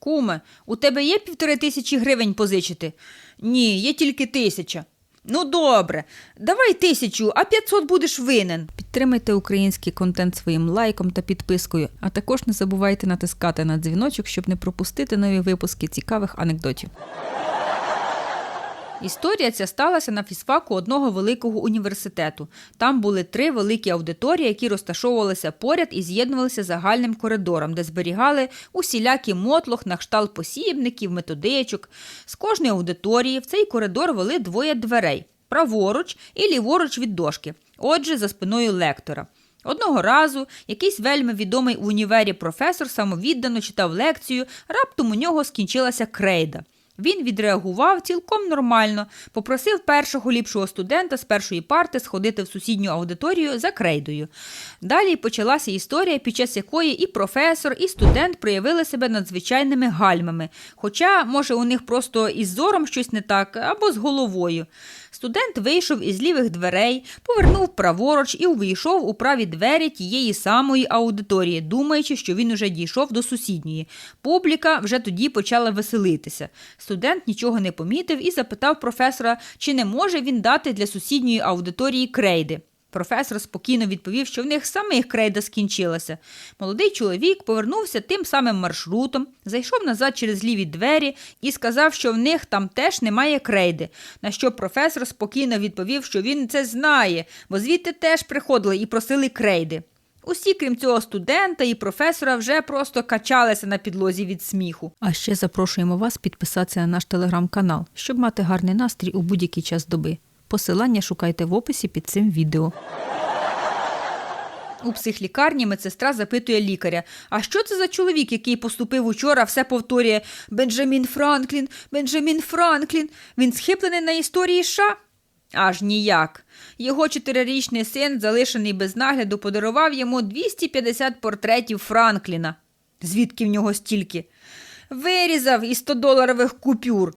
Куме, у тебе є півтори тисячі гривень позичити? Ні, є тільки тисяча. Ну, добре, давай тисячу, а 500 будеш винен. Підтримайте український контент своїм лайком та підпискою, а також не забувайте натискати на дзвіночок, щоб не пропустити нові випуски цікавих анекдотів. Історія ця сталася на фізфаку одного великого університету. Там були три великі аудиторії, які розташовувалися поряд і з'єднувалися загальним коридором, де зберігали усілякі мотлох на кшталт посібників, методичок. З кожної аудиторії в цей коридор вели двоє дверей праворуч і ліворуч від дошки, отже, за спиною лектора. Одного разу якийсь вельми відомий в універі професор самовіддано читав лекцію, раптом у нього скінчилася крейда. Він відреагував цілком нормально, попросив першого ліпшого студента з першої парти сходити в сусідню аудиторію за крейдою. Далі почалася історія, під час якої і професор, і студент проявили себе надзвичайними гальмами. Хоча, може, у них просто із зором щось не так, або з головою. Студент вийшов із лівих дверей, повернув праворуч і увійшов у праві двері тієї самої аудиторії, думаючи, що він уже дійшов до сусідньої. Публіка вже тоді почала веселитися. Студент нічого не помітив і запитав професора, чи не може він дати для сусідньої аудиторії крейди. Професор спокійно відповів, що в них самих крейда скінчилася. Молодий чоловік повернувся тим самим маршрутом, зайшов назад через ліві двері і сказав, що в них там теж немає крейди. На що професор спокійно відповів, що він це знає, бо звідти теж приходили і просили крейди. Усі, крім цього студента і професора, вже просто качалися на підлозі від сміху. А ще запрошуємо вас підписатися на наш телеграм-канал, щоб мати гарний настрій у будь-який час доби. Посилання шукайте в описі під цим відео. У психлікарні медсестра запитує лікаря: А що це за чоловік, який поступив учора, все повторює Бенджамін Франклін, Бенджамін Франклін. Він схиплений на історії США? Аж ніяк. Його чотирирічний син, залишений без нагляду, подарував йому 250 портретів Франкліна. Звідки в нього стільки? Вирізав із 100-доларових купюр.